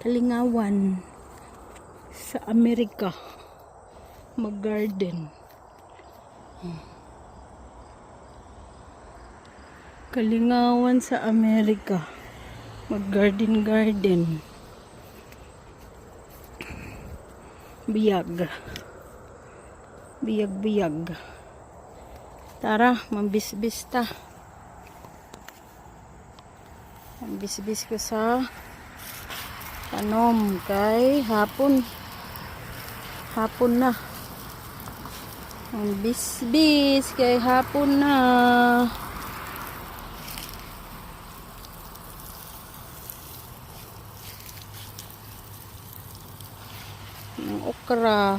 Kalingawan sa Amerika mag-garden. Kalingawan sa Amerika mag-garden garden. Biyag. Biyag biyag. Tara, mambisbis ta. Mambisbis ko sa tanom kay hapon. Hapon na. Mambisbis kay hapon na. ng okra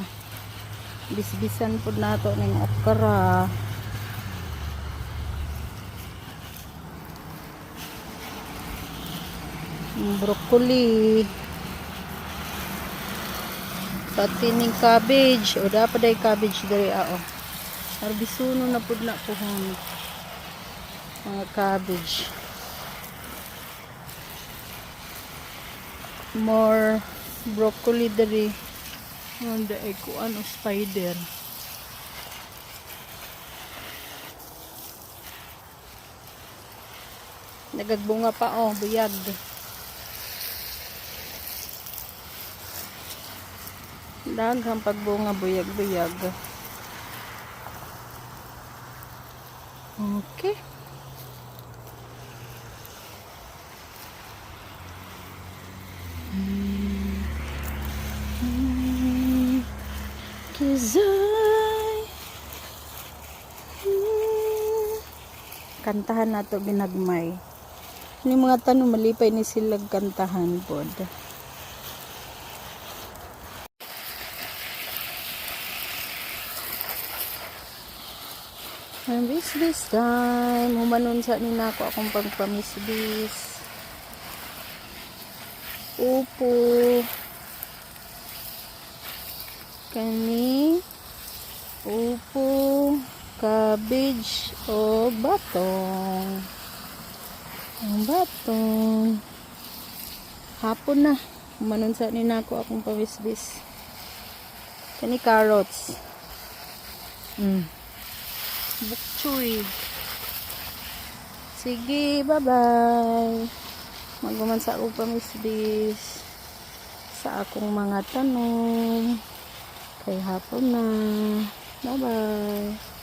bisbisan po nato ng okra broccoli. Pati ng cabbage. O dapat ay cabbage dari ao arbisuno na po na hon. Mga cabbage. More broccoli dari Honda ay kuan o spider. Nagagbunga pa oh, buyag. Daghang pagbunga buyag-buyag. Okay. I Kantahan na to binagmay. Ni mga tanong malipay ni sila kantahan pod. Ang bis time. Humanon sa ni nako akong pagpamisbis. Upo. Kani. Upo. Cabbage o batong. Ang batong. Hapon na. Humanon sa ni nako akong pawisbis. Kani carrots. Mm. Bukchoy. Sige, bye-bye. Maguman sa akong pamisbis. Sa akong mga tanong. Kay hapon na. Bye-bye.